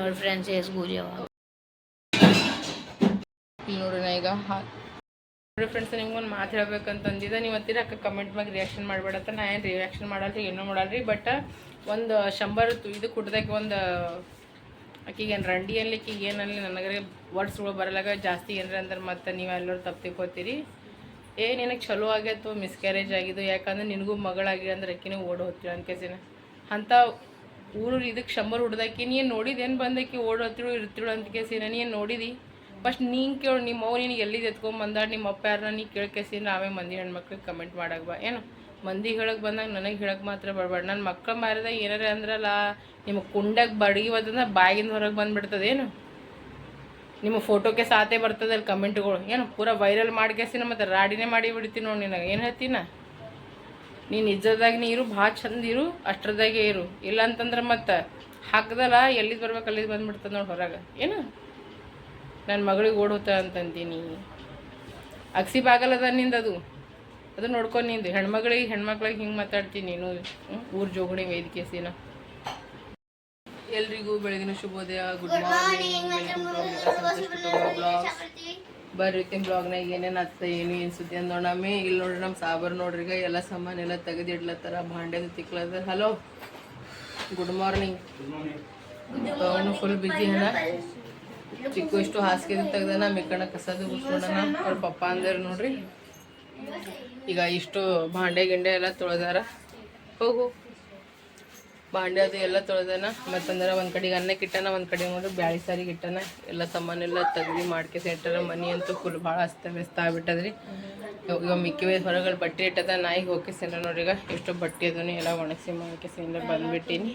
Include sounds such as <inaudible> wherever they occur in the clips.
ನೋಡಿ friends S ಗೂಜಿ ಅವ. ನೋಡ್ರಿ ನಾ ಈಗ ನೋಡಿ ಫ್ರೆಂಡ್ಸ್ ನಿಮ್ಗೊಂದು ಮಾತು ಹೇಳ್ಬೇಕಂತ ಅಂದಿದ್ದೆ ನೀವು ಹತ್ತಿರ ಅಕ್ಕ ಕಮೆಂಟ್ ಮ್ಯಾಗ ರಿಯಾಕ್ಷನ್ ಮಾಡ್ಬೇಡತ್ತ ನಾ ಏನು ರಿಯಾಕ್ಷನ್ ಮಾಡಲ್ರಿ, ಏನೂ ಮಾಡಲ್ರಿ. ಬಟ್ ಒಂದು ಶಂಬರ್ ಇದು ಕುಡ್ದಾಗ ಒಂದು ಆಕಿಗೆ ಏನು ರಂಡಿ ಅನ್ಲಿಕ್ಕೆ ಏನಲ್ಲಿ ನನಗೆ ವರ್ಡ್ಸ್ಗಳು ಬರಲಾಗ ಜಾಸ್ತಿ ಏನ್ರಿ ಅಂದ್ರೆ ಮತ್ತೆ ನೀವು ಎಲ್ಲರೂ ತಪ್ಪು ತಿಳ್ಕೊತೀರಿ. ಏ, ನಿನಗೆ ಚಲೋ ಆಗೈತು ಮಿಸ್ಕ್ಯಾರೇಜ್ ಆಗಿದ್ದು. ಯಾಕಂದ್ರೆ ನಿನಗೂ ಮಗಳಾಗಿ ಅಂದ್ರೆ ಅಕ್ಕಿನೂ ಓಡ್ ಹೋಗ್ತೀವಿ ಅನ್ಕೇಸಿನ. ಅಂಥ ಊರು ಇದಕ್ಕೆ ಶಂಬರ್ ಹುಡ್ದಾಕಿ, ನೀನು ನೋಡಿದೇನು ಬಂದಾಕಿ ಓಡ್ ಹೋಗ್ತಿಳು ಇರ್ತಿಳು ಅಂತ ಕೇಸಿನ, ನೀನು ನೋಡಿದಿ? ಫಸ್ಟ್ ನೀನು ಕೇಳು, ನಿಮ್ಮ ಅವ್ರು ನಿನಗೆ ಎತ್ಕೊಂಡ್ ಬಂದಾಡು ನಿಮ್ಮ ಅಪ್ಪ ಯಾರನ್ನ ನೀ ಕೇಳ್ಕೇಸಿ ನಾವೇ ಮಂದಿ ಹೆಣ್ಮಕ್ಳಿಗೆ ಕಮೆಂಟ್ ಮಾಡಕ್ಕೆ ಬಾ. ಏನು? ಮಂದಿ ಹೇಳಕ್ಕೆ ಬಂದಾಗ ನನಗೆ ಹೇಳಕ್ಕೆ ಮಾತ್ರ ಬರಬೇಡ ನನ್ನ ಮಕ್ಕಳ ಮಾರಿದಾಗ ಏನಾರ ಅಂದ್ರಲ್ಲ, ನಿಮ್ಮ ಕುಂಡಾಗ ಬಂದ್ರೆ ಬಾಗಿಂದ ಹೊರಗೆ ಬಂದ್ಬಿಡ್ತದೇನು ನಿಮ್ಮ ಫೋಟೋಕ್ಕೆ ಸಾತೆ ಬರ್ತದೆ ಅಲ್ಲಿ ಕಮೆಂಟ್ಗಳು ಏನು? ಪೂರ ವೈರಲ್ ಮಾಡ್ಕೇಸಿನ ಮತ್ತು ರಾಡಿನೇ ಮಾಡಿ ಬಿಡ್ತೀನಿ ನೋಡಿ ನಿನಗೆ. ಏನು ಹೇಳ್ತೀನ? ನೀನು ನಿಜದಾಗ ನೀರು ಭಾಳ ಚಂದ ಇರು ಅಷ್ಟರದಾಗೆ ಇರು. ಇಲ್ಲ ಅಂತಂದ್ರೆ ಮತ್ತೆ ಹಾಕ್ದಲ್ಲ ಎಲ್ಲಿದ್ದು ಬರ್ಬೇಕು ಅಲ್ಲಿದ್ದು ಬಂದ್ಬಿಡ್ತದೆ ನೋಡಿ ಹೊರಗೆ. ಏನು? ನನ್ನ ಮಗಳಿಗೆ ಓಡೋತ ಅಂತಂತೀನಿ ಅಗಸಿ ಬಾಗಲದ ನಿಂದು ಅದು. ಅದು ನೋಡ್ಕೊಂಡು ನಿಂದು. ಹೆಣ್ಮಗಳಿಗೆ ಹೆಣ್ಮಕ್ಳಿಗೆ ಹಿಂಗೆ ಮಾತಾಡ್ತೀನಿ ನೀನು. ಊರ ಜೋಗಣಿ ಜೋಗಣಿ ಸೀನ. ಎಲ್ರಿಗೂ ಬೆಳಗಿನ ಶುಭೋದಯ. ಗುಡ್ ಮಾರ್ನಿಂಗ್ ಬರ್ರಿ ತಿನ್ ಬ್ಲಾಗ್ನಾಗ ಏನೇನು ಆಗ್ತದೆ ಏನು ಏನು ಸುದ್ದಿ ಅಂದ್ ನೋಡಮ್ಮಿ ಇಲ್ಲಿ ನೋಡ್ರಿ ನಮ್ಮ ಸಾಬರ್ ನೋಡ್ರಿ ಈಗ ಎಲ್ಲ ಸಾಮಾನು ಎಲ್ಲ ತೆಗೆದಿಡ್ಲತ್ತಾರ ಭಾಂಡೆದು ತಿಕ್ಲದ ಹಲೋ ಗುಡ್ ಮಾರ್ನಿಂಗ್ ಅವನು ಫುಲ್ ಬಿಜಿ ಅಣ್ಣ ಚಿಕ್ಕು ಇಷ್ಟು ಹಾಸಿಗೆ ತೆಗ್ದಾನ ಮಿಕ್ಕಣ ಕಸದು ಗುಡ್ಸ್ಕೊಂಡನ ಅವ್ರ ಪಪ್ಪ ಅಂದರು ನೋಡ್ರಿ. ಈಗ ಇಷ್ಟು ಭಾಂಡೆ ಗಿಂಡೆ ಎಲ್ಲ ತೊಳೆದಾರ. ಹೋಗು. ಭಾಂಡೆ ಅದು ಎಲ್ಲ ತೊಳೆದನ ಮತ್ತಂದ್ರೆ ಒಂದು ಕಡೆಗೆ ಅನ್ನಕ್ಕೆ ಇಟ್ಟನ ಒಂದು ಕಡೆ ನೋಡ್ರಿ ಬ್ಯಾಳಿ ಸಾರಿಗೆ ಇಟ್ಟನ ಎಲ್ಲ ಸಾಮಾನೆಲ್ಲ ತೆಗ್ದು ಮಾಡ್ಕೆ ಇಟ್ಟಾರ ಮನಿ ಅಂತೂ ಫುಲ್ ಭಾಳ ಅಸ್ತವ್ಯಸ್ತ ಆಗ್ಬಿಟ್ಟದ್ರಿ. ಇವ- ಮಿಕ್ಕಿ ಮಿಕ್ಕಿವೆ ಹೊರಗಡೆ ಬಟ್ಟೆ ಇಟ್ಟದ ನಾಯಿಗೆ ಹೋಗಿ ಸೇನ ನೋಡಿ ಈಗ ಎಷ್ಟು ಬಟ್ಟೆ ಅದನ್ನು ಎಲ್ಲ ಒಣಗಿಸಿ ಮಾಡಕ್ಕೆ ಸೇನ ಬಂದ್ಬಿಟ್ಟಿನಿ.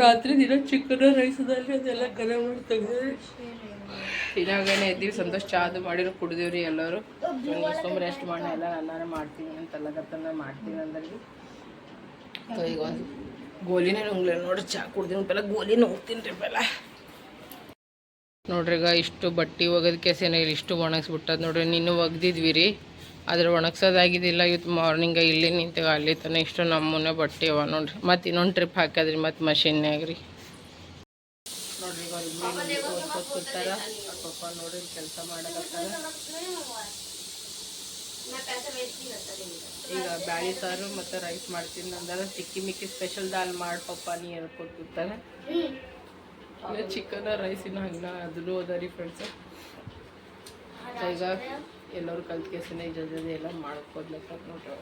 ರಾತ್ರಿ ದಿನ ಚಿಕನ್ ರೈಸದಲ್ಲಿ ಅದೆಲ್ಲ ಗರಂ ಮಾಡಿ ತೆಗ್ದ್ರಿ ಇನ್ನಾಗನೇ ಎದ್ದೀವಿ ಸಂತೋಷ ಚಾದು ಮಾಡಿರೋ ಕುಡಿದೇವ್ರಿ ಎಲ್ಲರೂ. ಸುಮ್ಮನೆ ರೆಸ್ಟ್ ಮಾಡಿ ಎಲ್ಲ ನಾನು ಮಾಡ್ತೀನಿ ಅಂತ ಅಲ್ಲಗತ್ತಂದ ಮಾಡ್ತೀನಿ ಅಂದ್ರಿ ಸೊ ಈಗ ಒಂದು ಗೋಲಿನೇ ನುಂಗ್ಲಿ ನೋಡಿ, ಚಾ ಕುಡ್ದಿನ ಪೆಲ್ಲ ಗೋಲಿ ನುಂಗ್ತೀನಿ ಪೆಲ್ಲ. ನೋಡ್ರಿ, ಈಗ ಇಷ್ಟು ಬಟ್ಟೆ ಒಗದ ಕೆಸೇನ ಇಲ್ಲಿ ಇಷ್ಟು ಒಣಗಿಸ್ಬಿಟ್ಟದ ನೋಡ್ರಿ ನೀನು ಒಗ್ದಿದ್ವಿ ರೀ. ಆದ್ರೆ ಒಣಗ್ಸೋದಾಗಿದ್ದಿಲ್ಲ ಇವತ್ತು ಮಾರ್ನಿಂಗ ಇಲ್ಲಿ ನಿಂತಾಗ, ಅಲ್ಲಿ ತನ ಇಷ್ಟು ನಮ್ಮನೆ ಬಟ್ಟೆ ಅವ ನೋಡ್ರಿ. ಮತ್ತೆ ಇನ್ನೊಂದು ಟ್ರಿಪ್ ಹಾಕದ್ರಿ, ಮತ್ತೆ ಮಷಿನ್ಯಾಗ ರೀ. ನೋಡ್ರಿ ನೋಡ್ರಿ, ಕೆಲಸ ಮಾಡಕತ್ತಾರ. ಈಗ ಬ್ಯಾಳಿ ಸಾರು ಮತ್ತು ರೈಸ್ ಮಾಡ್ತೀನಿ ಅಂದ್ರೆ ಚಿಕ್ಕಿ ಮಿಕ್ಕಿ ಸ್ಪೆಷಲ್ ದಾಲ್ ಮಾಡಿ ಪಪ್ಪ ನೀ ಹೇಳ್ಕೊತಿರ್ತಾರೆ ಚಿಕ್ಕದ ರೈಸ್ ಚಿಕನ್ ರೈಸಿನ ಹಂಗ ಅದನ್ನು ಅದ ರೀ ಫ್ರೆಂಡ್ಸ್ ಈಗ ಎಲ್ಲರೂ ಕಲ್ತ್ಕೆಸಿನ ಕೇಸಿನ ಜೊತೆ ಎಲ್ಲ ಮಾಡ್ಕೊಡ್ಲಕ್ಕ ನೋಡ್ರಿ.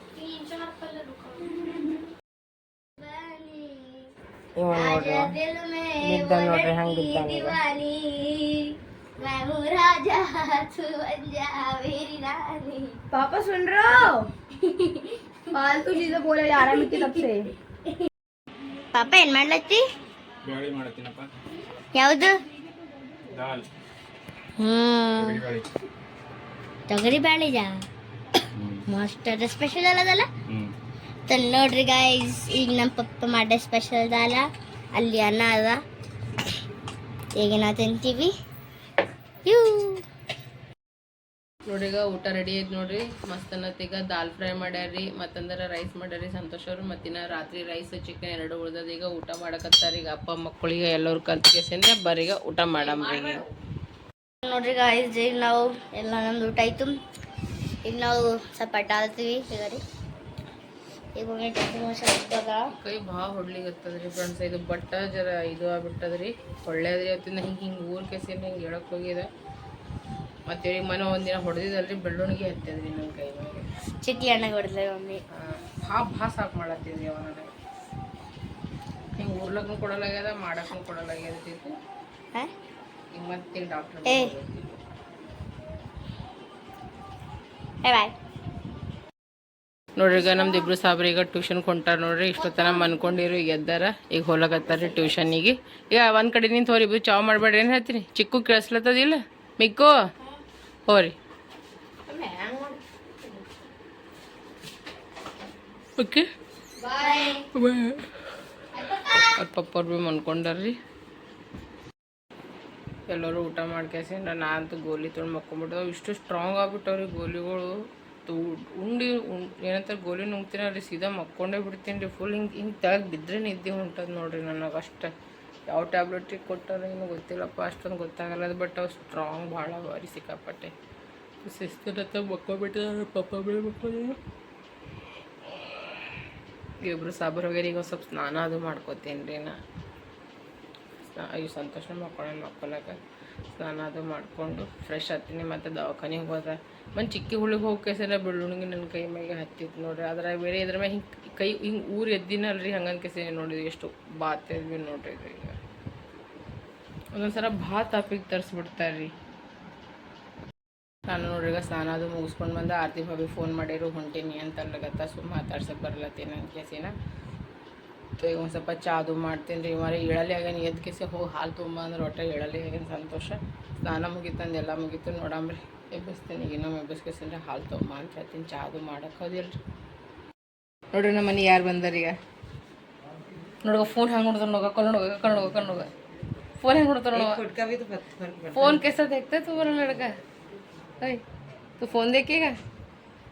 ನೋಡ್ರಿ ಬಿದ್ದ ನೋಡ್ರಿ ಹಂಗೆ ಬಿದ್ದಾನ ಈಗ मैं हूँ राजा तू बन जा मेरी रानी पापा सुन रहे हो फालतू चीजें बोले जा रहा है मिट्टी तब से ಪಾಪ ಏನ್ ಮಾಡ್ಲತ್ತಿ ಬ್ಯಾಳಿ ಮಾಡತ್ತೀನಪ್ಪ ಯಾವುದು ದಾಲ್ ಹ್ಮ್ ಬ್ಯಾಳಿ ತೊಗರಿ ಬ್ಯಾಳಿಜ ಮಸ್ತ್ ಅದ ಸ್ಪೆಷಲ್ ಅಲ್ಲದಲ್ಲ ಹ್ಞೂ ತನ್ ನೋಡ್ರಿ ಗೈಸ್ ಈಗ ನಮ್ಮ ಪಪ್ಪ ಮಾಡೋ ಸ್ಪೆಷಲ್ ದಾಲ ಅಲ್ಲಿ ಅನ್ನ ಅದ ಈಗ ನಾವು ತಿಂತೀವಿ ನೋಡ್ರಿ ಊಟ ರೆಡಿ ಐತಿ ನೋಡ್ರಿ. ಮಸ್ತ್ ಅನ್ನತ್ ಈಗ. ದಾಲ್ ಫ್ರೈ ಮಾಡ್ಯಾರಿ ಮತ್ತಂದ್ರೆ ರೈಸ್ ಮಾಡ್ಯಾರಿ ಸಂತೋಷ್ ಅವರು. ಮತ್ತಿನ ರಾತ್ರಿ ರೈಸ್ ಚಿಕನ್ ಎರಡು ಉಳ್ದದ. ಈಗ ಊಟ ಮಾಡಕತ್ತಾರ ಈಗ ಅಪ್ಪ, ಮಕ್ಕಳಿಗೆ ಎಲ್ಲರೂ ಕಲ್ತ್ಕೆಸಿಂದ ಬರೀಗ ಊಟ ಮಾಡಮ್ರಿ ನೋಡ್ರಿ ಈಗ ನಾವು ಎಲ್ಲ ನಮ್ದು ಊಟ ಆಯ್ತು. ಈಗ ನಾವು ಸ್ವಲ್ಪ ಅಡ್ಡಾಡ್ತೀವಿ ಈಗ ರೀ. ಕೈ ಭಾಳ ಹೊಡ್ಲಿಗತ್ತದ್ರಿ ಫ್ರೆಂಡ್ಸ್ ಇದು ಬಟ್ಟ ಜರ ಇದು ಆಗ್ಬಿಟ್ಟದ್ರಿ. ಒಳ್ಳೇದ್ರಿ ಅವತ್ತಿಂದ ಹಿಂಗೆ ಹಿಂಗೆ ಊರ್ ಕೆಸಿ ಹಿಂಗೆ ಹೇಳಕ್ ಹೋಗಿದೆ ಮತ್ತೆ ಈಗ ಮನೆ ಒಂದಿನ ಹೊಡೆದಿದ್ದಲ್ರಿ ಬೆಳ್ಳುಣಿಗೆ ಹತ್ತದ್ರಿ ನನ್ನ ಕೈ ಚಿಟ್ಟಿ ಹಣ್ಣಗೆ ಹೊಡೆದ್ಲ ಮಮ್ಮಿ. ಭಾಳ ಭಾಳ ಸಾಕು ಮಾಡತ್ತೀವಿ ಅವ ನನಗೆ ಹಿಂಗೆ ಊರ್ಲಕ್ಕೂ ಕೊಡಲಾಗ್ಯದ ಮಾಡಕ್ಕೂ ಕೊಡಲಾಗ್ಯದ ಈಗ ಮತ್ತೆ ಡಾಕ್ಟರ್ ಬಾಯ್. ನೋಡ್ರಿ ಈಗ ನಮ್ದು ಇಬ್ರು ಸಾಬ್ರು ಈಗ ಟ್ಯೂಷನ್ ಕೊಂಟಾರ ನೋಡ್ರಿ, ಇಷ್ಟೊತ್ತನ ಮನ್ಕೊಂಡಿರು, ಈಗ ಎದ್ದಾರ, ಈಗ ಹೋಲಕತ್ತಾರ ಟ್ಯೂಷನಿಗೆ ಈಗ. ಒಂದು ಕಡೆ ನಿಂತು ಹೋರಿ ಇಬ್ರು ಚಾವ್ ಮಾಡ್ಬೇಡ್ರಿ, ಏನು ಹೇಳ್ತೀರಿ? ಚಿಕ್ಕು ಕೇಳಿಸ್ಲತ್ತದಿಲ್ಲ ಮಿಕ್ಕು? ಹೋರಿ. ಓಕೆ. ಅವ್ರ ಪಪ್ಪ ಅವ್ರು ಭೀ ಮನ್ಕೊಂಡಾರ್ರಿ. ಎಲ್ಲರೂ ಊಟ ಮಾಡ್ಕೇಸಿಂದ ನಾ ಅಂತೂ ಗೋಲಿ ತೊಗೊಂಡು ಮಕ್ಕೊಂಬಿಟ್ಟು. ಇಷ್ಟು ಸ್ಟ್ರಾಂಗ್ ಆಗ್ಬಿಟ್ಟವ್ರಿ ಗೋಲಿಗಳು. ತು- ಉಂಡಿ ಏನಂತಾರೆ ಗೋಲಿ ನುಂಗ್ತೀನಿ ರೀ ಸೀದಾ ಮಕ್ಕೊಂಡೇ ಬಿಡ್ತೀನಿ ರೀ. ಫುಲ್ ಹಿಂಗೆ ಹಿಂಗೆ ತೆಳಗೆ ಬಿದ್ದರೆ ನಿದ್ದೆ ಹೊಂಟದ ನೋಡಿರಿ ನನಗೆ ಅಷ್ಟೇ. ಯಾವ ಟ್ಯಾಬ್ಲೆಟಿಗೆ ಕೊಟ್ಟಾರ ಏನು ಗೊತ್ತಿಲ್ಲಪ್ಪ ಅಷ್ಟೊಂದು ಗೊತ್ತಾಗಲ್ಲ ಬಟ್ ಅವು ಸ್ಟ್ರಾಂಗ್ ಭಾಳ ಬಾರಿ ಸಿಕ್ಕಾಪಟ್ಟೆ. ಶಿಸ್ತಿರತ್ತ ಮಕ್ಕೊಬಿಟ್ಟಿದ್ದಾರೆ ಪಪ್ಪ ಬೆಳೆ ಮಕ್ಕಳು ಇಬ್ಬರು ಸಾಬರ್ ವಗೇರಿ ಈಗ ಸ್ವಲ್ಪ ಸ್ನಾನ ಅದು ಮಾಡ್ಕೋತೀನಿ ರೀ ನಾ. ಅಯ್ಯೋ ಸಂತೋಷ ಮಕ್ಕಳ ಮಕ್ಕಳಾಗ ಸ್ನಾನ ಅದು ಮಾಡಿಕೊಂಡು ಫ್ರೆಶ್ ಹತ್ತೀನಿ ಮತ್ತು ದವಾಖಾನೆಗೆ ಹೋದ. ಒಂದು ಚಿಕ್ಕಿ ಹುಳಿಗೆ ಹೋಗಿ ಬೆಳ್ಳುಣಿಗೆ ನನ್ನ ಕೈ ಮ್ಯಾಗೆ ಹತ್ತಿತ್ತು ನೋಡ್ರಿ. ಅದ್ರಾಗ ಬೇರೆ ಇದ್ರ ಮ್ಯಾಗ ಹಿಂಗೆ ಕೈ ಹಿಂಗೆ ಊರು ಎದ್ದಿನಲ್ರಿ ಹಂಗನ್ ಕೆಸಿ ನೋಡಿದ್ವಿ. ಎಷ್ಟು ಬಾತ್ ಎದ್ವಿ ನೋಡ್ರಿ ಇದು ಈಗ. ಒಂದೊಂದು ಸಲ ಭಾಳ ತಾಪಿಗೆ ತರಿಸ್ಬಿಡ್ತಾರೆ ರೀ ನಾನು ನೋಡ್ರಿ ಈಗ ಸ್ನಾನ ಅದು ಮುಗಿಸ್ಕೊಂಡು ಬಂದು. ಆರತಿ ಭಾವಿ ಫೋನ್ ಮಾಡಿರು. ಹೊಂಟೀನಿ ಅಂತ ಅಲ್ಲಗತ್ತ ಸುಮ್ಮ ಮಾತಾಡ್ಸಕ್ಕೆ ಬರ್ಲತ್ತೀನಿ ನನ್ನ ಕೇಸಿನ. ಈಗ ಒಂದು ಸ್ವಲ್ಪ ಚಾ ಅದು ಮಾಡ್ತೀನಿ ರೀ. ಮರಿ ಇಳಲಿ ಆಗ್ಯಾನ ಎದ್ಕಿಸಿ ಹೋಗಿ ಹಾಲು ತುಂಬ ಅಂದ್ರೆ ಒಟ್ಟು ಇಳಲಿ ಆಗ್ಯಾನ ಸಂತೋಷ. ಸ್ನಾನ ಮುಗಿತಂದು ಎಲ್ಲ ಮುಗೀತು ನೋಡಂಬ್ರಿ ಎಬ್ಬಿಸ್ತೀನಿ ಈಗ ಇನ್ನೊಮ್ಮೆ ಎಬ್ಬಿಸ್ಕಿಸಿದ್ರೆ ಹಾಲು ತುಂಬ ಅಂತ ಹೇಳ್ತೀನಿ. ಚಾ ಅದು ಮಾಡಕ್ಕೆ ಹೋದಿಲ್ರಿ ನೋಡ್ರಿ ನಮ್ಮ ಮನೆ ಯಾರು ಬಂದಾರೀಗ ನೋಡುವ ಫೋನ್ ಹೆಂಗೆ ಹೊಡ್ದು ನೋಗ ಕಣ್ಣು ಹೋಗ ಕಣ್ಣು ಹೋಗ ಕಣ್ಣು ಹೋಗ ಫೋನ್ ಹೆಂಗೆ ಹೊಡ್ತಾರ ನೋಡುವ ಫೋನ್ ಕೆಸದ ಹೆಕ್ತ ಬರಲ್ಲ ಅಡ್ಗ. ಐ ತು ಫೋನ್ ದೇಕೀಗ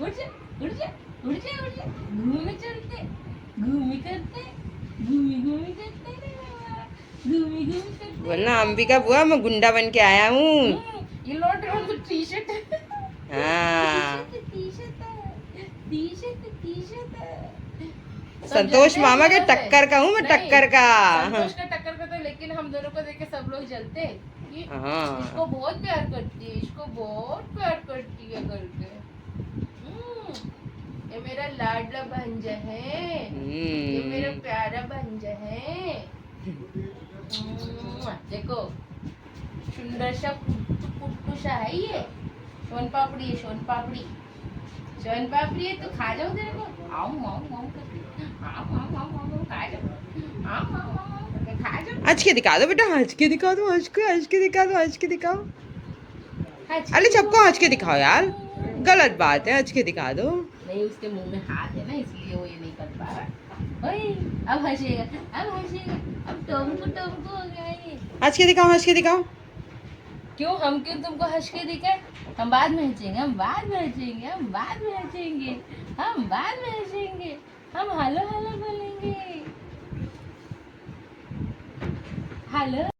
उड़ जा जा जा जा चलते करते करते करते। वरना अंबिका बुआ मैं गुंडा बन के आया हूँ। हम्म, ये लौट रहा हूँ तो टी शर्ट हाँ। T shirt T shirt T shirt Santosh मामा के टक्कर का हूँ मैं टक्कर का। संतोष का टक्कर का तो लेकिन हम दोनों को देख के सब लोग जलते हाँ। इसको बहुत प्यार करती है इसको बहुत प्यार करती है करके ये मेरा लाडला भंजा है ये मेरा हम्म, प्यारा भंजा है हम्म, देखो सुंदर सा पुट्टू है ये सोन पापड़ी है सोन पापड़ी सोन पापड़ी है तो खा जाओ तेरे को आओ आओ आओ आओ आओ आओ आओ आओ, खा जाओ आओ आओ आओ आओ खा जाओ हंस के दिखा दो बेटा हंस के दिखा दो हंस के हंस के दिखा दो हंस के दिखाओ अरे सबको हंस के दिखाओ यार गलत बात है हंस के दिखा दो नहीं उसके मुँह में हाथ है ना इसलिए वो ये नहीं कर पा रहा ओए अब हंसेगा अब हंसेगा अब टोमको टोमको हो गया ये। हंस के दिखाओ हंस के दिखाओ। क्यों हम क्यों तुमको हंस के दिखाए हम बाद में हंसेंगे हम बाद में हंसेंगे हम बाद में हंसेंगे हम बाद में हंसेंगे हम हेलो हेलो बोलेंगे। हेलो।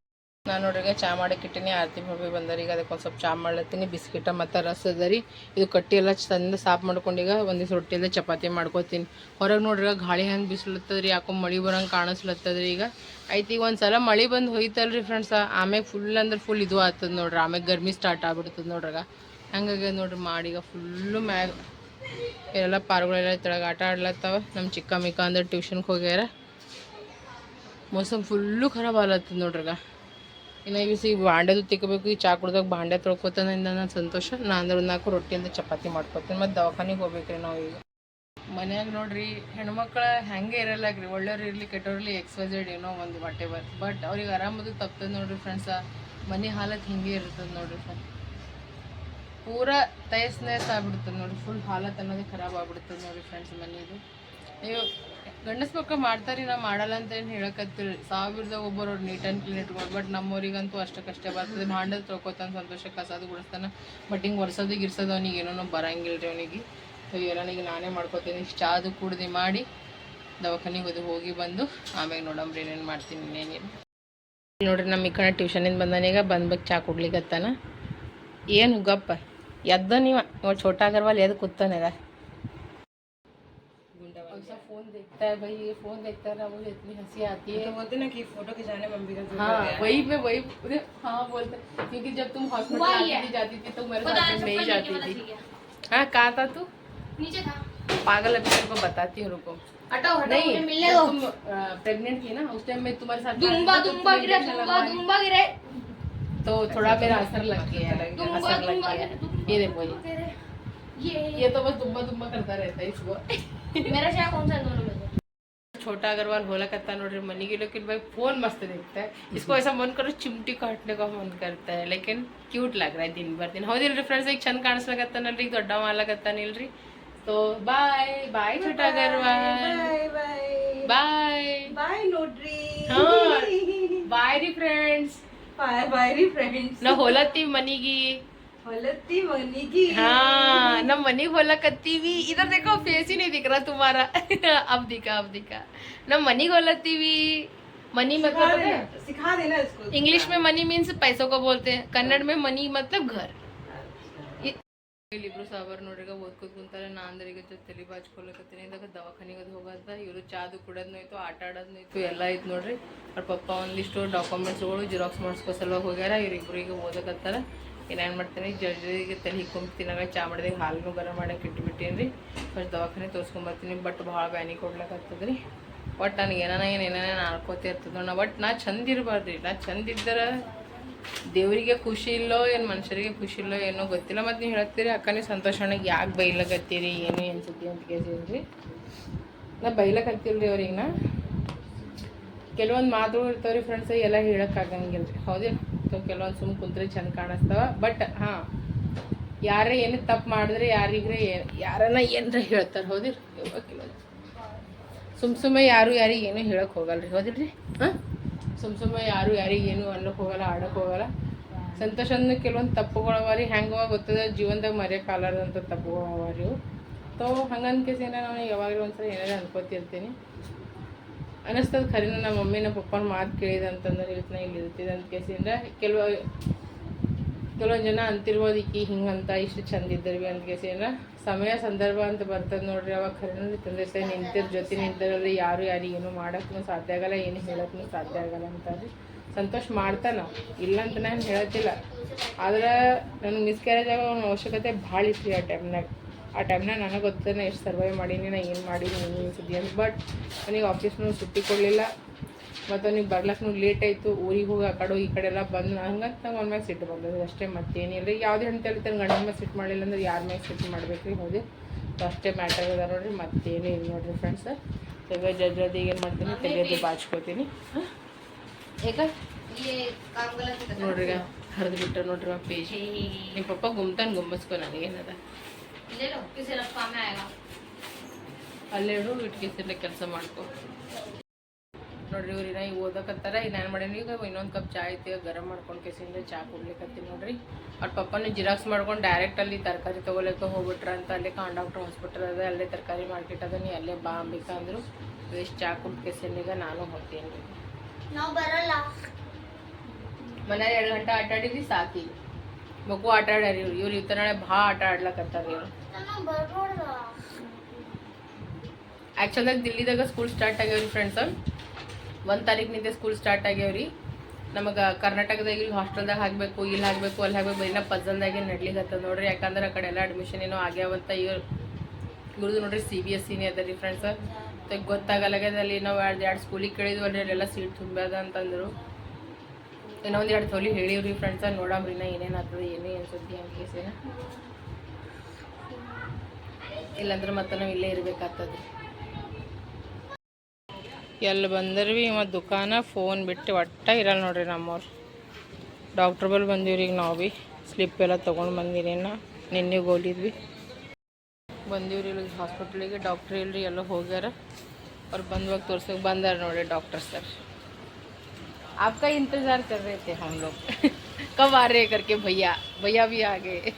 ನಾನು ನೋಡ್ರಿಗೆ ಚಾ ಮಾಡಕ್ಕಿಟ್ಟಿನಿ ಆರತಿ ಭಾಬಿ ಬಂದರಿ, ಈಗ ಅದಕ್ಕೆ ಒಂದು ಸ್ವಲ್ಪ ಚಾ ಮಾಡ್ಲತ್ತೀನಿ, ಬಿಸ್ಕಿಟ ಮತ್ತು ರಸ ಅದ ರೀ ಇದು ಕಟ್ಟಿ ಎಲ್ಲ ಚಂದ ಸಾಫ್ ಮಾಡ್ಕೊಂಡೀಗ ಒಂದಿವ್ಸ ರೊಟ್ಟಿಲ್ಲ ಚಪಾತಿ ಮಾಡ್ಕೋತೀನಿ. ಹೊರಗೆ ನೋಡ್ರಿ ಗಾಳಿ ಹೆಂಗೆ ಬಿಸಿಲತ್ತದ್ರಿ, ಯಾಕೋ ಮಳೆ ಬರೋಂಗೆ ಕಾಣಿಸ್ಲತ್ತದ್ರಿ ಈಗ. ಆಯ್ತು, ಈಗ ಒಂದು ಸಲ ಮಳೆ ಬಂದು ಹೋಯ್ತಲ್ರಿ ಫ್ರೆಂಡ್ಸ್ ಆಮ್ಯಾಗ ಫುಲ್ ಅಂದ್ರೆ ಫುಲ್ ಇದು ಆಗ್ತದ ನೋಡ್ರಿ, ಆಮ್ಯಾಗ ಗರ್ಮಿ ಸ್ಟಾರ್ಟ್ ಆಗ್ಬಿಡ್ತದೆ ನೋಡ್ರಾಗ ಹಂಗಾಗಿ ನೋಡ್ರಿ ಮಾಡಿ, ಈಗ ಫುಲ್ಲು ಮ್ಯಾಗ ಎಲ್ಲ ಪಾರ್ಗಳೆಲ್ಲ ತೆಳಗೆ ಆಟ ಆಡ್ಲತ್ತವ ನಮ್ಮ ಚಿಕ್ಕ ಮಿಕ್ಕ ಅಂದ್ರೆ ಟ್ಯೂಷನ್ಗೆ ಹೋಗ್ಯಾರ. ಮೋಸಮ್ ಫುಲ್ಲು ಖರಾಬ್ ಆಗ್ಲತ್ತದ ನೋಡ್ರಿಗ ಇನ್ನು ಈ ಈಗ ಬಾಂಡೆದು ತಿಕ್ಕಬೇಕು ಈ ಚಾ ಕುಡ್ದಾಗ ಬಾಂಡೆ ತೊಳ್ಕೊತಾನಿಂದ ನಾನು ಸಂತೋಷ ನಾನು ನಾಲ್ಕು ರೊಟ್ಟಿಯಿಂದ ಚಪಾತಿ ಮಾಡ್ಕೊತೀನಿ. ಮತ್ತು ದವಾಖಾನಿಗೆ ಹೋಗ್ಬೇಕ್ರಿ ನಾವು ಈಗ. ಮನ್ಯಾಗ ನೋಡ್ರಿ, ಹೆಣ್ಮಕ್ಳ ಹೆಂಗೆ ಇರಲ್ಲಾಗ್ರಿ? ಒಳ್ಳೆಯವ್ರು ಇರಲಿ ಕೆಟ್ಟವ್ರಲ್ಲಿ ಇರಲಿ ಎಕ್ಸ್ ವೈ ಝೆಡ್ ಏನೋ ಒಂದು ವಾಟ್ ಬರ್ ಬಟ್ ಅವ್ರಿಗೆ ಆರಾಮದು ತಪ್ತದೆ ನೋಡ್ರಿ ಫ್ರೆಂಡ್ಸ ಮನೆ ಹಾಲತ್ ಹಿಂಗೆ ಇರ್ತದೆ ನೋಡ್ರಿ ಫ್ರೆಂಡ್ಸ್ ಪೂರ ತಯಸ್ ನಯಸ್ ಆಗ್ಬಿಡ್ತದೆ ನೋಡ್ರಿ ಫುಲ್ ಹಾಲತ್ ಅನ್ನೋದು ಖರಾಬ್ ಆಗ್ಬಿಡ್ತದೆ ನೋಡ್ರಿ ಫ್ರೆಂಡ್ಸ್ ಮನೆಯದು ಅಯ್ಯೋ ಗಂಡಸ್ ಮಕ್ಕಳು ಮಾಡ್ತಾರೆ, ನಾ ಮಾಡಲ್ಲ ಅಂತ ಏನು ಹೇಳಕತ್ತೀರಿ? ಸಾವಿರದ ಒಬ್ಬರು ಅವ್ರು ನೀಟ್ ಆ್ಯಂಡ್ ಕ್ಲೀನ್ ಇಟ್ಕೊಂಡು ಬಟ್ ನಮ್ಮೂರಿಗಂತೂ ಅಷ್ಟಕ್ಕಷ್ಟೇ ಬರ್ತದೆ. ಭಾಂಡದ ತೊಳ್ಕೊತಾನೆ, ಸಂತೋಷ ಕಸದು ಗುಡಿಸ್ತಾನೆ. ಬಟ್ ಹಿಂಗೆ ಒರ್ಸೋದು ಗಿರ್ಸೋದು ಅವನಿಗೆ ಏನೋ ಬರಂಗಿಲ್ಲ ರೀ ಅವನಿಗೆ. ಅಯ್ಯೋ ಎಲ್ಲನಿಗೆ ನಾನೇ ಮಾಡ್ಕೊತೀನಿ. ಚಾದು ಕುಡ್ದು ಮಾಡಿ ದವಾಖಾನಿಗೆ ಹೋಗಿ ಹೋಗಿ ಬಂದು ಆಮೇಲೆ ನೋಡಂಬ್ರಿ ಏನೇನು ಮಾಡ್ತೀನಿ ಇನ್ನೇನೇನು ನೋಡ್ರಿ ನಮ್ಮ ಈ ಕಡೆ ಟ್ಯೂಷನಿಂದ ಬಂದಾನೀಗ ಬಂದ್ಬೇಕು ಚಾ ಕುಡ್ಲಿಕತ್ತಾನ. ಏನು ಗಪ್ಪ ಎದ್ದ ನೀವ. ಇವ ಛೋಟಾ ಅಗರ್ವಾಲ್ ಎದ್ದು हमेशा फ़ोन देखता है भाई ये फ़ोन देखता है ना मुझे इतनी हँसी आती है। तो बोलते ना कि फ़ोटो खिंचाने मम्मी का हाँ वही पे वही हाँ बोलते क्योंकि जब तुम हॉस्पिटल जाती थी तो मेरे साथ नहीं जाती थी। हाँ कहाँ था तू? नीचे था। पागल अभी तुमको बताती हूँ रुको। हटाओ नहीं मिलने दो। प्रेग्नेंट थी ना उस टाइम में तुम्हारे साथ दुम्बा तो दुम्बा गिरे दुम्बा दुम्बा गिरे। तो थोड़ा अच्छा, मेरा असर लग गया ये देखो ये। ये। तो बस दुम्बा दुम्बा करता रहता है इसको। मेरा कौन सा दोनों में छोटा अग्रवाल बोला करता है मनी की लेकिन भाई फ़ोन मस्त देखता है। इसको ऐसा मन करो चिमटी काटने का मन करता है लेकिन क्यूट लग रहा है दिन भर दिन। हो दिन फ्रेंड्स एक छन कांड में करता नल रही दौड़ा तो वाला करता नील रही तो बाय बाय छोटा Agarwal. Bye bye bye notary. Bye री फ्रेंड्स बाय बाय री फ्रेंड्स ना होला थी मनी की। हाँ नम मनी होलकत्तीवी इधर देखो फेस ही नहीं दिख रहा तुम्हारा <laughs> अब दिखा अब दिखा नम मनी होलत्तीवी मनी मतलब पता है? सिखा देना इसको इंग्लिश में मनी मीन्स पैसों को बोलते हैं कन्नड़ में मनी मतलब घर ಇಲ್ಲಿಬ್ರು ಸಾಬಾರ್ ನೋಡ್ರಿಗ ಓದ್ಕೋತ ಕುಂತಾರೆ ನಾ ಅಂದ್ರೆ ಈಗ ಜೊತೆ ತಲೆ ಬಾಚ್ಕೊಳಕತ್ತೀನಿ ಇದಾಗ ದವಾಖಾನಿಗೆ ಅದು ಹೋಗತ್ತ ಇವರು ಚಾದು ಕುಡೋದ್ನು ಐತು ಆಟ ಆಡೋದ್ನು ಐತು ಎಲ್ಲ ಐತೆ ನೋಡ್ರಿ ಅವ್ರ ಪಪ್ಪ ಒಂದಿಷ್ಟು ಡಾಕ್ಯುಮೆಂಟ್ಸ್ಗಳು ಜಿರಾಕ್ಸ್ ಮಾಡಿಸ್ಕೋ ಸಲುವಾಗಿ ಹೋಗ್ಯಾರ ಇವ್ರಿಬ್ರು ಈಗ ಓದಕತ್ತಾರ ಏನೇನು ಮಾಡ್ತೀನಿ? ಜರ್ಜರಿಗೆ ತಲೆ ಹಿಕ್ಕೊಂಬತ್ತಿನಾಗ ಚಾ ಮಾಡಿದಾಗ ಹಾಲು ಗರಂ ಮಾಡೋಕೆ ಇಟ್ಬಿಟ್ಟೀನಿ ರೀ. ಫಸ್ಟ್ ದವಾಖಾನೆ ತೋರಿಸ್ಕೊಂಬರ್ತೀನಿ ಬಟ್ ಭಾಳ ಬ್ಯಾನಿ ಕೊಡ್ಲಾಕತ್ತದ ರೀ ಒಟ್ಟು ನನಗೆ ಏನಾನ ಏನು ನಾನು ಅನ್ಕೋತಿ ಇರ್ತದ ನಾ ಒಟ್ಟು ನಾ ಚಂದ ಇರಬಾರ್ದು ರೀ ನಾ ಚಂದ ಇದ್ದರೆ ದೇವರಿಗೆ ಖುಷಿ ಇಲ್ಲೋ ಏನು ಮನುಷ್ಯರಿಗೆ ಖುಷಿ ಇಲ್ಲೋ ಏನೋ ಗೊತ್ತಿಲ್ಲ. ಮತ್ತು ನೀವು ಹೇಳ್ತೀರಿ ಅಕ್ಕ ನೀವು ಸಂತೋಷನಿಗೆ ಯಾಕೆ ಬೈಲಕತ್ತೀರಿ, ಏನು ಅನ್ಸುತ್ತೆ ಅಂತ ಕೇಳ್ತೀನಿ ನಾ ಬೈಲಕತ್ತಿಲ್ಲ ರೀ ಅವ್ರಿಗೆ ನಾ ಕೆಲವೊಂದು ಮಾತುಗಳು ಇರ್ತಾವ್ರಿ ರೀ ಫ್ರೆಂಡ್ಸ್ ಎಲ್ಲ ಹೇಳೋಕ್ಕಾಗಂಗಿಲ್ಲ ರೀ ಹೌದಿಲ್ಲ ಸೊ ಕೆಲವೊಂದು ಸುಮ್ ಕುಂತ್ರೆ ಚಂದ ಕಾಣಿಸ್ತಾವ. ಬಟ್ ಹಾಂ, ಯಾರೇ ಏನು ತಪ್ಪು ಮಾಡಿದ್ರೆ ಯಾರಿಗ್ರೆ ಏನು ಯಾರನ್ನ ಏನರ ಹೇಳ್ತಾರೆ ಹೌದಿರಿ ಕೆಲವೊಂದು. ಸುಮ್ ಸುಮ್ಮನೆ ಯಾರು ಯಾರಿಗೆ ಏನು ಹೇಳಕ್ಕೆ ಹೋಗಲ್ಲ ರೀ ಹೌದಿಲ್ರಿ? ಹಾಂ? ಸುಮ್ ಸುಮ್ಮನೆ ಯಾರು ಯಾರಿಗೆ ಏನು ಅನ್ನೋಕೆ ಹೋಗಲ್ಲ, ಆಡೋಕೆ ಹೋಗಲ್ಲ. ಸಂತೋಷ ಕೆಲವೊಂದು ತಪ್ಪುಗಳು ಅವ ರೀ ಹೆಂಗವ ಗೊತ್ತದ? ಜೀವನದಾಗ ಮರೆಯೋಕ್ಕಾಗಲಾರ್ದಂಥ ತಪ್ಪುಗಳು ಅವ ರೀ ಇವು. ಸೊ ಹಂಗಂದ ಕೇಸಿನ ನಾನು ಯಾವಾಗಲೂ ಒಂದ್ಸಲ ಏನಾರ ಅನ್ಕೋತಿರ್ತೀನಿ. ಅನ್ನಿಸ್ತದ ಖರೀನ ನಮ್ಮ ಮಮ್ಮಿ ನಮ್ಮ ಪಪ್ಪನ ಮಾತು ಕೇಳಿದೆ ಅಂತಂದ್ರೆ ಇವತ್ತಿನ ಇಲ್ಲಿ ಇರ್ತಿದ್ದ ಅಂತ ಕೇಸಿಂದ ಕೆಲವು ಕೆಲವೊಂದು ಜನ ಅಂತಿರ್ಬೋದು, ಈಕಿ ಹಿಂಗಂತ, ಇಷ್ಟು ಚಂದ ಇದ್ದರ್ವಿ ಅಂತ ಕೇಸಿಂದ ಸಮಯ, ಸಂದರ್ಭ ಅಂತ ಬರ್ತದೆ ನೋಡ್ರಿ, ಅವಾಗ ಖರೀನ ತಂದೆ ತಾಯಿ ನಿಂತಿರ್, ಜೊತೆ ನಿಂತಿರಲ್ಲಿ ಯಾರು ಯಾರಿಗೆ ಏನು ಮಾಡೋಕ್ಕೂ ಸಾಧ್ಯ ಆಗಲ್ಲ, ಏನು ಹೇಳಕ್ಕೂ ಸಾಧ್ಯ ಆಗಲ್ಲ ಅಂತಾರೆ ಸಂತೋಷ ಮಾಡ್ತಾನ ಇಲ್ಲ ಅಂತ ನಾನು ಹೇಳತ್ತಿಲ್ಲ. ಆದ್ರೆ ನನಗೆ ಮಿಸ್ಕ್ಯಾರೇಜ್ ಆಗೋ ಅವಶ್ಯಕತೆ ಭಾಳ ಇತ್ತು ಆ ಟೈಮ್ನಾಗ ಆ ಟೈಮ್ನ ನನಗೆ ಗೊತ್ತೇ ಎಷ್ಟು ಸರ್ವೈವ್ ಮಾಡೀನಿ ನಾನು ಏನು ಮಾಡೀನಿ ಏನು ಸುದ್ದಿ ಅಂತ. ಬಟ್ ನನಗೆ ಆಫೀಸ್ನೂ ಸುಟ್ಟಿ ಕೊಡಲಿಲ್ಲ. ಮತ್ತು ಅವ್ನಿಗೆ ಬರ್ಲಕ್ಕೂ ಲೇಟ್ ಆಯಿತು. ಊರಿಗೆ ಹೋಗಿ ಆ ಕಡೆ ಈ ಕಡೆ ಎಲ್ಲ ಬಂದು ಹಂಗಂತ ನಂಗೆ ಅವ್ನ ಮ್ಯಾಗ ಸಿಟ್ಟು ಬಂದದ್ದು ಅಷ್ಟೇ ಮತ್ತೇನಿಲ್ಲ ರೀ ಯಾವುದೇ ಹೆಣ್ತೇಳಿ ತನ್ನ ಗಂಡನ ಮ್ಯಾಗ ಸಿಟ್ಟು ಮಾಡಲಿಲ್ಲ ಅಂದ್ರೆ ಯಾರ ಮ್ಯಾಗ ಸಿಟ್ಟು ಮಾಡ್ಬೇಕು ರೀ ಹೋದೆ. ಸೊ ಅಷ್ಟೇ ಮ್ಯಾಟರ್ ಅದ ನೋಡಿರಿ. ಮತ್ತೇನು ಇಲ್ಲ ನೋಡಿರಿ ಫ್ರೆಂಡ್ಸ್ ತೆಗೆ ಜಜ್ಜದು ಏನು ಮಾಡ್ತೀನಿ ತೆಗೆದು ಬಾಚ್ಕೋತೀನಿ. ಈಗ ನೋಡ್ರಿ ಹರಿದು ಬಿಟ್ಟ ನೋಡ್ರಿ ಪೇಜ್. ನಿಮ್ಮ ಪಪ್ಪ ಗುಮ್ತಾನೆ ಗುಂಬಸ್ಕೊ ನನಗೇನದ? ले लो किसी रफ्ता में आएगा ಅಲ್ಲೇ ಇಡು ಇಟ್ಕೇಸಿಲ್ಲ ಕೆಲಸ ಮಾಡ್ಕೊ ನೋಡ್ರಿ ಇವ್ರು ಇನ್ನ ಈಗ ಓದಕತ್ತಾರ ಈಗ ನಾನು ಮಾಡೀನಿ ಈಗ ಇನ್ನೊಂದು ಕಪ್ ಚಾ ಐತಿ ಈಗ ಗರಂ ಮಾಡ್ಕೊಂಡು ಕೇಸಿಂದ ಚಾ ಕುಡ್ಲಿಕತ್ತೀನಿ ನೋಡ್ರಿ ಅವ್ರ ಪಪ್ಪನ ಜಿರಾಕ್ಸ್ ಮಾಡ್ಕೊಂಡು ಡೈರೆಕ್ಟ್ ಅಲ್ಲಿ ತರಕಾರಿ ತೊಗೊಳಕ್ಕೆ ಹೋಗ್ಬಿಟ್ರ ಅಂತ ಅಲ್ಲೇ ಕಾನ್ ಡಾಕ್ಟರ್ ಹಾಸ್ಪಿಟಲ್ ಅದ ಅಲ್ಲೇ ತರಕಾರಿ ಮಾರ್ಕೆಟ್ ಅದ ನೀ ಅಲ್ಲೇ ಬಾ ಅಂಬಿಕಾ ಅಂದರು ಇಷ್ಟು ಚಾ ಕುಡ್ ಕೇಸಿಂದ ನಾನು ಹೋಗ್ತೀನಿ ರೀ ನಾವು ಬರಲ್ಲ ಮನೇಲಿ ಎರಡು ಗಂಟೆ ಆಟ ಆಡಿದ್ವಿ ಸಾಕಿ ಮಗು ಆಟ ಆಡ್ಯಾರ ಇವ್ರು. ಇವ್ರು ಇವತ್ತ ನಾಳೆ ಭಾಳ ಆಟ ಆಡ್ಲಕತ್ತಾರ ಇವ್ರು. ಆ್ಯಕ್ಚುಲ್ದಾಗ ದಿಲ್ಲಿದಾಗ ಸ್ಕೂಲ್ ಸ್ಟಾರ್ಟ್ ಆಗ್ಯಾವ್ರಿ ಫ್ರೆಂಡ್ಸ್ ಒಂದು ತಾರೀಕಿನಿಂದ ಸ್ಕೂಲ್ ಸ್ಟಾರ್ಟ್ ಆಗ್ಯಾವ್ರಿ. ನಮಗೆ ಕರ್ನಾಟಕದಾಗ ಇಲ್ಲಿ ಹಾಸ್ಟೆಲ್ದಾಗ ಹಾಕಬೇಕು, ಇಲ್ಲಿ ಹಾಕಬೇಕು, ಅಲ್ಲಿ ಹಾಕ್ಬೇಕು, ಬರೀ ಪಜಲ್ದಾಗೆ ನಡ್ಲಿಕತ್ತದ ನೋಡ್ರಿ. ಯಾಕಂದ್ರೆ ಆ ಕಡೆ ಎಲ್ಲ ಅಡ್ಮಿಷನ್ ಏನೋ ಆಗ್ಯಾವಂತ ಇವ್ರು ಇವ್ರದ್ದು ನೋಡ್ರಿ ಸಿ ಬಿ ಎಸ್ ಸಿನೇ ಅದ ರೀ ಫ್ರೆಂಡ್ಸ್ ಗೊತ್ತಾಗಲ್ಲಾಗ್ಯದಲ್ಲಿ ನಾವು ಎರಡು ಎರಡು ಸ್ಕೂಲಿಗೆ ಕೇಳಿದ್ವಿ ಅಲ್ಲಿ ಎಲ್ಲ ಸೀಟ್ ತುಂಬ್ಯಾದ ಅಂತಂದರು. ಇನ್ನೂ ಒಂದು ಎರಡು ತೊಲಿ ಹೇಳಿವ್ರಿ ಫ್ರೆಂಡ್ಸ ನೋಡಮ್ರಿ ನಾ ಏನೇನು ಆಗ್ತದೆ ಏನೇ ಏನು ಸುದ್ದಿ ಅಂತ ಕೇಸಿನ ಇಲ್ಲಾಂದ್ರೆ ಮತ್ತೆ ನಾವು ಇಲ್ಲೇ ಇರ್ಬೇಕಾಗ್ತದೆ ಎಲ್ಲಿ ಬಂದ್ರಿ ಮತ್ತು ದುಕಾನ? ಫೋನ್ ಬಿಟ್ಟು ಒಟ್ಟ ಇರಲ್ಲ ನೋಡ್ರಿ ನಮ್ಮವ್ರು. ಡಾಕ್ಟ್ರ್ ಬಲ್ ಬಂದಿವ್ರಿ ಈಗ ನಾವು ಭೀ ಸ್ಲಿಪ್ ಎಲ್ಲ ತೊಗೊಂಡು ಬಂದಿರಿ ನಾ ನಿನ್ನೆ ಗೋಲಿದ್ವಿ ಬಂದೀವ್ರಿ ಇಲ್ಲಿ ಹಾಸ್ಪಿಟ್ಲಿಗೆ ಡಾಕ್ಟ್ರ್ ಇಲ್ರಿ, ಎಲ್ಲ ಹೋಗ್ಯಾರ. ಅವ್ರು ಬಂದವಾಗ ತೋರ್ಸಕ್ಕೆ ಬಂದಾರ ನೋಡಿ ಡಾಕ್ಟರ್ ಸರ್. आपका इंतज़ार कर रहे थे हम लोग। <laughs> कब आ रहे करके भैया? भैया भी आ गए।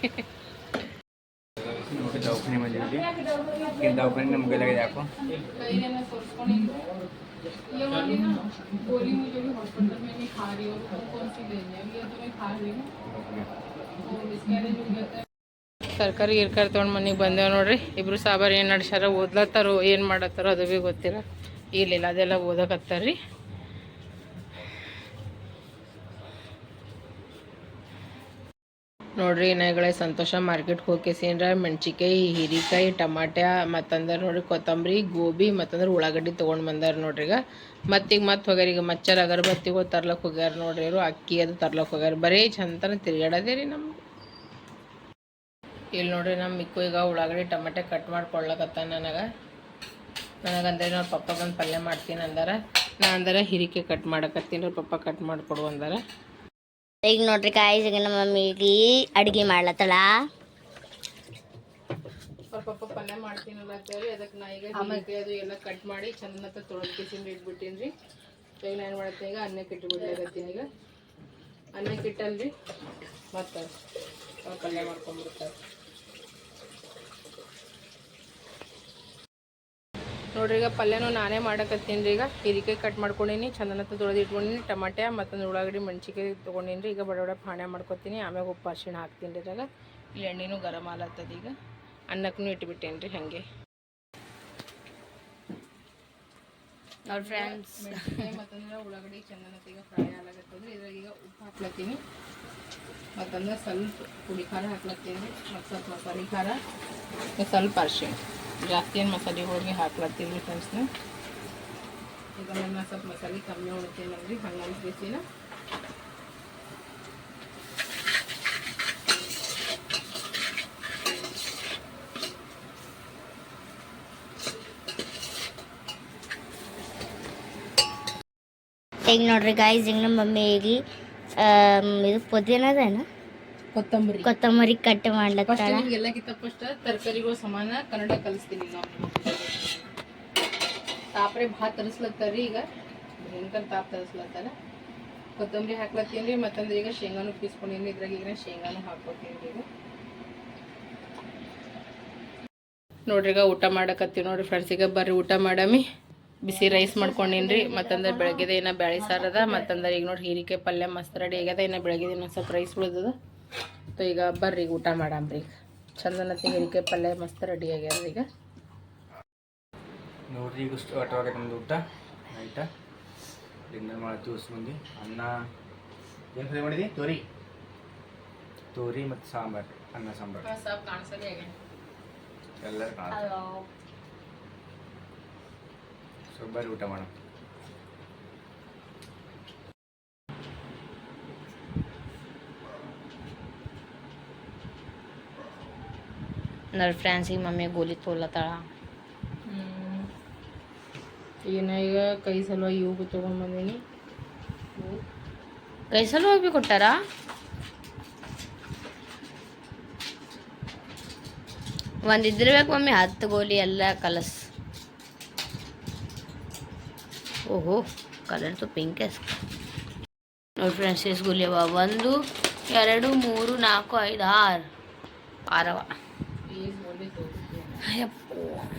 सरकार इकर्त मन बंद नोड़ी इबू साबार ऐन नडसार ओद्लातारो ऐन अदू गल अदा ओदक रही ನೋಡ್ರಿ ನಾಯಿಗಳೇ ಸಂತೋಷ ಮಾರ್ಕೆಟ್ಗೆ ಹೋಗಿಸಿನ್ರ ಮೆಣಸಿಕಾಯಿ ಹೀರಿಕಾಯಿ, ಟಮಾಟ್ಯ, ಮತ್ತಂದ್ರೆ ನೋಡ್ರಿ, ಕೊತ್ತಂಬರಿ, ಗೋಬಿ, ಮತ್ತಂದ್ರೆ ಉಳ್ಳಾಗಡ್ಡಿ ತೊಗೊಂಡು ಬಂದಾರ ನೋಡ್ರಿ ಈಗ. ಮತ್ತೀಗ ಮತ್ತೆ ಹೋಗ್ಯಾರ, ಈಗ ಮಚ್ಚರ್ ಅಗರಬತ್ತಿಗಳು ತರ್ಲಕ್ಕೆ ಹೋಗ್ಯಾರ ನೋಡ್ರಿ ಇವರು, ಅಕ್ಕಿ ಅದು ತರ್ಲಕ್ಕೆ ಹೋಗ್ಯಾರ. ಬರೀ ಚಂತನ ತಿರ್ಗಾಡೋದೇ ರೀ ನಮ್ಗೆ. ಇಲ್ಲಿ ನೋಡ್ರಿ ನಮ್ಮ ಮಿಕ್ಕು ಈಗ ಉಳ್ಳಾಗಡ್ಡಿ ಟಮಾಟೆ ಕಟ್ ಮಾಡ್ಕೊಳ್ಳಕತ್ತ ನನಗೆ. ನನಗಂದ್ರೆ ಅವ್ರ ಪಪ್ಪ ಬಂದು ಪಲ್ಯ ಮಾಡ್ತೀನಿ ಅಂದಾರ. ನಾ ಅಂದರೆ ಹಿರಿಕೆ ಕಟ್ ಮಾಡಕತ್ತೀನಿ ಪಪ್ಪ ಕಟ್ ಮಾಡಿಕೊಡು ಅಂದಾರ. ಈಗ ನೋಡ್ರಿ ಕಾಯಿ ಈಗ ನಮ್ಮ ಮಮ್ಮಿಗೆ ಅಡುಗೆ ಮಾಡ್ಲತ್ತಳ ಸ್ವಲ್ಪ ಪಪ್ಪ ಪಲ್ಯ ಮಾಡ್ತೀನಲ್ಲ ಅಲ್ಲತ್ತೇಳಿ ಅದಕ್ಕೆ ನಾ ಈಗ ಹಿರಿಕೆ ಅದು ಎಲ್ಲ ಕಟ್ ಮಾಡಿ ಚಂದನತ್ತ ತೊಳೆದು ಕಿಸಿಂದ ಇಟ್ಬಿಟ್ಟಿನಿ ರೀ ಈಗ ನಾನು ಏನು ಮಾಡ್ತೀನಿ ಈಗ ಅನ್ನಕ್ಕೆ ಇಟ್ಬಿಡ್ಲಾಗತ್ತೀನಿ ಈಗ. ಅನ್ನಕ್ಕೆ ಇಟ್ಟಲ್ರಿ ಮತ್ತು ಪಲ್ಯ ಮಾಡ್ಕೊಂಡ್ಬಿಡ್ತಾರೆ ನೋಡ್ರಿ ಈಗ ಪಲ್ಯನೂ ನಾನೇ ಮಾಡಕತ್ತೀನಿ ರೀ. ಈಗ ಹೀರಿಕಾಯಿ ಕಟ್ ಮಾಡ್ಕೊಂಡೀನಿ ಚಂದನತ್ತ ತೊಳೆದು ಇಟ್ಕೊಂಡಿನಿ ಟಮಾಟೆ ಮತ್ತೊಂದು ಉಳ್ಳಾಗಡ್ಡಿ ಮೆಣಸಿಕಾಯಿ ತೊಗೊಂಡೀನಿ ರೀ. ಈಗ ಬಡ ಬಡ ಪಾಣೆ ಮಾಡ್ಕೊತೀನಿ ಆಮ್ಯಾಗ ಉಪ್ಪು ಅರಿಶಿಣ ಹಾಕ್ತೀನಿ ರೀ ಇದ್ರಾಗ. ಇಲ್ಲಿ ಎಣ್ಣೆನೂ ಗರಮ್ ಆಲತ್ತದ ಈಗ. ಅನ್ನಕ್ಕೂ ಇಟ್ಬಿಟ್ಟೇನಿ ರೀ ಹಾಗೆ. ನೋಡಿ ಫ್ರೆಂಡ್ಸ್ ಮತ್ತಂದ್ರೆ ಉಳ್ಳಾಗಡ್ಡಿ ಚಂದನತ್ತ ಈಗ ಫ್ರೈ ಆಗ್ಲಾಗತ್ತದ್ರಿ ಇದ್ರಾಗ ಈಗ ಉಪ್ಪು ಹಾಕ್ಲತ್ತೀನಿ. ಮತ್ತಂದ್ರೆ ಸ್ವಲ್ಪ ಪುಡಿ ಖಾರ ಹಾಕ್ಲತ್ತೀನಿ ರೀ. ಮತ್ತು ಸ್ವಲ್ಪ ಮಸಾಲೆ ಖಾರ ಸ್ವಲ್ಪ ಅರಿಶಿಣ. ಜಾಸ್ತಿ ಏನು ಮಸಾಲೆ ಹೋಳಿಗೆ ಹಾಕ್ಲತ್ತೀನಿ ರೀ ಫ್ರೆಂಡ್ಸ್ನ ಈಗ ನನ್ನ ಸ್ವಲ್ಪ ಮಸಾಲೆ ಕಮ್ಮಿ ಉಣ್ತೀನಲ್ರಿ ಹಂಗೆ ಅನ್ಸ್ಬಿಟ್ಟಿನ ಈಗ ನೋಡ್ರಿ ಗಾಯ್ಸ್ ಈಗ ನಮ್ಮ ಮಮ್ಮಿಗೆ ಆಮ್, ಇದು ಪುದೀನದೇನ ಕೊತ್ತಂಬರಿ. ಕೊತ್ತಂಬರಿ ಕಟ್ ಮಾಡ್ಲತ್ತಾಳ ನಿಮ್ಗೆಲ್ಲಕ್ಕಿಂತ ಫಸ್ಟ್ ತರಕಾರಿಗಳು ಸಮಾನ ಕನ್ನಡ ಕಲಿಸ್ತೀನಿ ನಾವು. ತಾಪ್ರೆ ಭಾಳ ತರಿಸ್ಲತ್ತಾರಿ ಈಗ. ಭಯಂಕರ ತಾಪ್ ತರಿಸ್ಲತ್ತಾರ. ಕೊತ್ತಂಬರಿ ಹಾಕ್ಲತ್ತೀನಿ ರೀ ಮತ್ತಂದ್ರೆ ಈಗ ಶೇಂಗಾನು ಪೀಸ್ಕೊಂಡಿನಿ ಇದ್ರಾಗ ಈಗ ಶೇಂಗಾನು ಹಾಕೋತೀನಿ ಈಗ. ನೋಡ್ರಿ ಈಗ ಊಟ ಮಾಡಕತ್ತೀವಿ ನೋಡ್ರಿ ಫ್ರೆಂಡ್ಸ್ ಈಗ ಬರ್ರಿ ಊಟ ಮಾಡಮಿ. ಬಿಸಿ ರೈಸ್ ಮಾಡ್ಕೊಂಡಿನ್ರಿ ಮತ್ತಂದ್ರೆ ಬೆಳಗ್ಗೆದ ಏನೋ ಬ್ಯಾಳಿ ಸಾರದ ಮತ್ತಂದ್ರೆ ಈಗ ನೋಡಿ ಹೀರಿಕಾಯಿ ಪಲ್ಯ ಮಸ್ತ್ ರೆಡಿ ಆಗ್ಯದ ಏನೋ ಬೆಳಗ್ಗೆದ ಇನ್ನೊಂದು ಸ್ವಲ್ಪ ರೈಸ್ ಉಳಿದದ. ಸೊ ಈಗ ಬರ್ರಿ ಈಗ ಊಟ ಮಾಡಾಮ್ರಿ. ಈಗ ಚಂದನ ಹೀರಿಕಾಯಿ ಪಲ್ಯ ಮಸ್ತ್ ರೆಡಿ ಆಗ್ಯಾರ ಈಗ. ನೋಡ್ರಿ ಈಗ ಸ್ಟಾರ್ಟ್ ಅಟವಾಗ ನಮ್ದು ಊಟ. ನೈಟ ಡಿನ್ನರ್ ಮಾಡಿ ಜ್ಯೂಸ್ ಮಂದಿ ಅನ್ನ ಏನು ಫ್ರೈ ಮಾಡಿದಿ ತೋರಿ. ತೋರಿ ಮತ್ತು ಸಾಂಬಾರು ಅನ್ನ ಸಾಂಬಾರು. ಎಲ್ಲರೂ ಕಾಣ ಸೊ ಬರ್ರಿ ಊಟ ಮಾಡೋಣ. ನೋಡಿ ಫ್ರೆಂಡ್ಸಿಗೆ ಮಮ್ಮಿ ಗೋಲಿ ತೋಲತ್ತಾಳ. ಏನ ಈಗ ಕೈ ಸಲುವಾಗಿ ಇವು ತೊಗೊಂಬಂದೀನಿ ಕೈ ಸಲುವಾಗಿ ಭೀ ಕೊಟ್ಟಾರ? ಒಂದು ಇದ್ರಬೇಕು ಮಮ್ಮಿ ಹತ್ತು ಗೋಲಿ ಎಲ್ಲ ಕಲಸ್. ಓಹೋ ಕಲರ್ ತು ಪಿಂಕ್ ನೋಡಿ ಫ್ರೆಂಡ್ಸ್ ಎಷ್ಟು ಗೋಲಿ ಅವ. ಒಂದು ಎರಡು ಮೂರು ನಾಲ್ಕು ಐದು ಆರು. ಆರವ. ಈ ಗೋಲಿ ತಗೊಂಡು ಅಯ್ಯಪ್ಪೋ